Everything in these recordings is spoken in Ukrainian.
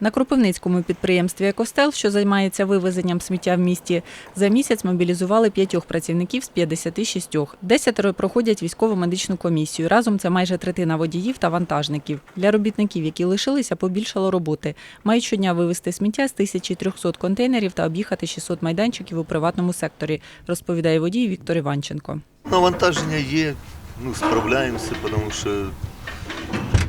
На Кропивницькому підприємстві «Екостел», що займається вивезенням сміття в місті, за місяць мобілізували п'ятьох працівників з 56. Десятеро проходять військово-медичну комісію. Разом це майже третина водіїв та вантажників. Для робітників, які лишилися, побільшало роботи. Мають щодня вивезти сміття з 1300 контейнерів та об'їхати 600 майданчиків у приватному секторі, розповідає водій Віктор Іванченко. Навантаження є, ну, справляємося, тому що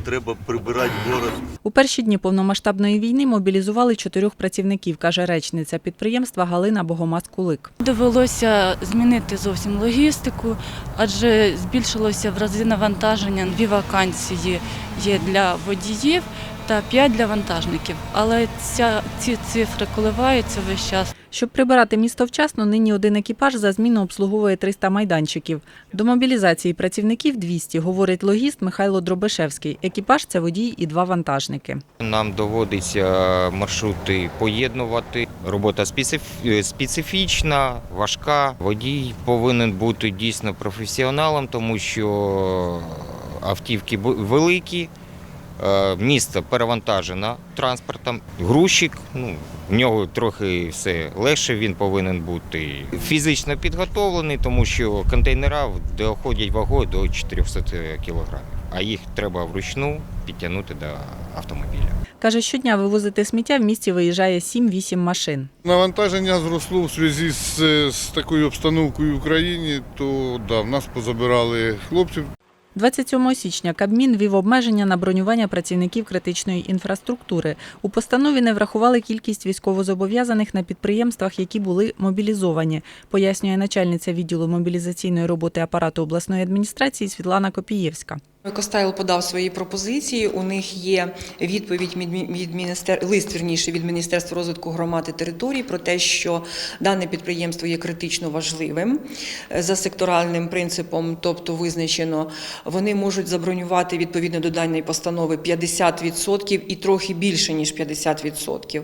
треба прибирати город. У перші дні повномасштабної війни мобілізували чотирьох працівників, каже речниця підприємства Галина Богомаз-Кулик. Довелося змінити зовсім логістику, адже збільшилося в рази навантаження. Дві вакансії є для водіїв та п'ять для вантажників. Але ця, ці цифри коливаються весь час. Щоб прибирати місто вчасно, нині один екіпаж за зміну обслуговує 300 майданчиків. До мобілізації працівників 200, говорить логіст Михайло Дробишевський. Екіпаж це водій і два вантажники. Нам доводиться маршрути поєднувати. Робота специф- специфічна, важка. Водій повинен бути дійсно професіоналом, тому що автівки великі. Е, Місто перевантажено транспортом. Грузчик, ну, в нього трохи все легше, він повинен бути фізично підготовлений, тому що контейнера доходять вагою до 400 кг, а їх треба вручну підтягнути до автомобіля. Каже, щодня вивозити сміття в місті виїжджає 7-8 машин. Навантаження зросло в зв'язку з, з такою обстановкою в Україні, то да, в нас позабирали хлопців. 27 січня Кабмін ввів обмеження на бронювання працівників критичної інфраструктури. У постанові не врахували кількість військовозобов'язаних на підприємствах, які були мобілізовані, пояснює начальниця відділу мобілізаційної роботи апарату обласної адміністрації Світлана Копієвська. Екостайл подав свої пропозиції. У них є відповідь від від міністер... лист вірніше від Міністерства розвитку громад і територій про те, що дане підприємство є критично важливим е, за секторальним принципом, тобто визначено, вони можуть забронювати відповідно до даної постанови 50% і трохи більше ніж 50%.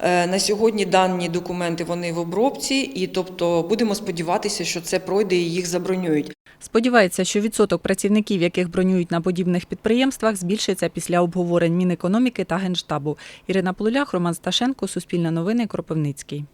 Е, На сьогодні дані документи вони в обробці, і тобто будемо сподіватися, що це пройде і їх забронюють. Сподівається, що відсоток працівників, яких бронюють на подібних підприємствах, збільшиться після обговорень Мінекономіки та Генштабу. Ірина Полулях, Роман Сташенко, Суспільне новини, Кропивницький.